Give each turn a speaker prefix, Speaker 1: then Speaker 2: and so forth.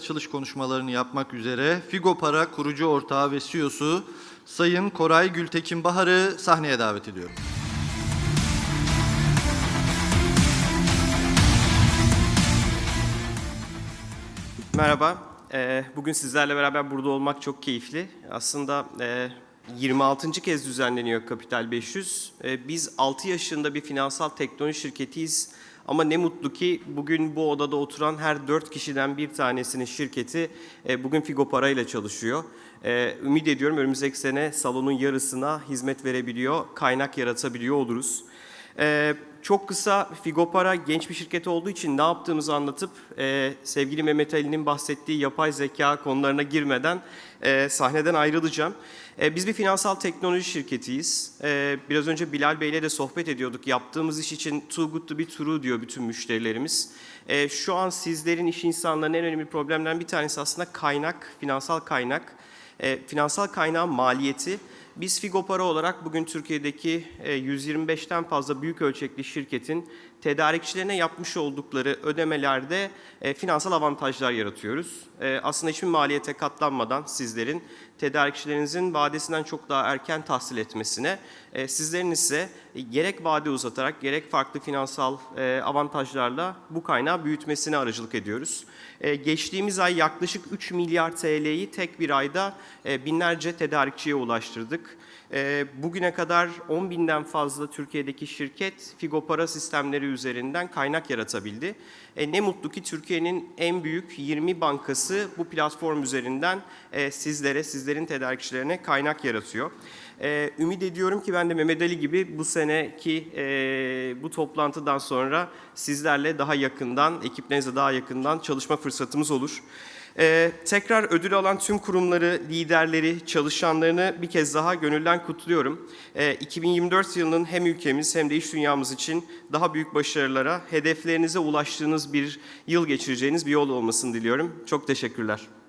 Speaker 1: açılış konuşmalarını yapmak üzere Figo Para kurucu ortağı ve CEO'su Sayın Koray Gültekin Bahar'ı sahneye davet ediyorum.
Speaker 2: Merhaba. Ee, Bugün sizlerle beraber burada olmak çok keyifli. Aslında e, 26. kez düzenleniyor Kapital 500. Ee, Biz 6 yaşında bir finansal teknoloji şirketiyiz. Ama ne mutlu ki bugün bu odada oturan her 4 kişiden bir tanesinin şirketi e, bugün Figo Para ile çalışıyor. Ee, Ümit ediyorum önümüzdeki sene salonun yarısına hizmet verebiliyor, kaynak yaratabiliyor oluruz. Çok kısa Figopara genç bir şirket olduğu için ne yaptığımızı anlatıp e, sevgili Mehmet Ali'nin bahsettiği yapay zeka konularına girmeden e, sahneden ayrılacağım. E, biz bir finansal teknoloji şirketiyiz. E, biraz önce Bilal Bey'le de sohbet ediyorduk. Yaptığımız iş için too good to be true diyor bütün müşterilerimiz. E, şu an sizlerin iş insanlarının en önemli problemlerden bir tanesi aslında kaynak, finansal kaynak. E, finansal kaynağın maliyeti. Biz Figopara olarak bugün Türkiye'deki e, 125'ten fazla büyük ölçekli şirketin tedarikçilerine yapmış oldukları ödemelerde e, finansal avantajlar yaratıyoruz. E, aslında hiçbir maliyete katlanmadan sizlerin tedarikçilerinizin vadesinden çok daha erken tahsil etmesine, e, sizlerin ise gerek vade uzatarak gerek farklı finansal e, avantajlarla bu kaynağı büyütmesine aracılık ediyoruz. E, geçtiğimiz ay yaklaşık 3 milyar TL'yi tek bir ayda binlerce tedarikçiye ulaştırdık. Bugüne kadar 10 binden fazla Türkiye'deki şirket Figo para sistemleri üzerinden kaynak yaratabildi. Ne mutlu ki Türkiye'nin en büyük 20 bankası bu platform üzerinden e, sizlere, sizlerin tedarikçilerine kaynak yaratıyor. E, ümit ediyorum ki ben de Mehmet Ali gibi bu seneki e, bu toplantıdan sonra sizlerle daha yakından, ekiplerinizle daha yakından çalışma fırsatımız olur. Ee, tekrar ödül alan tüm kurumları, liderleri, çalışanlarını bir kez daha gönülden kutluyorum. Ee, 2024 yılının hem ülkemiz hem de iş dünyamız için daha büyük başarılara, hedeflerinize ulaştığınız bir yıl geçireceğiniz bir yol olmasını diliyorum. Çok teşekkürler.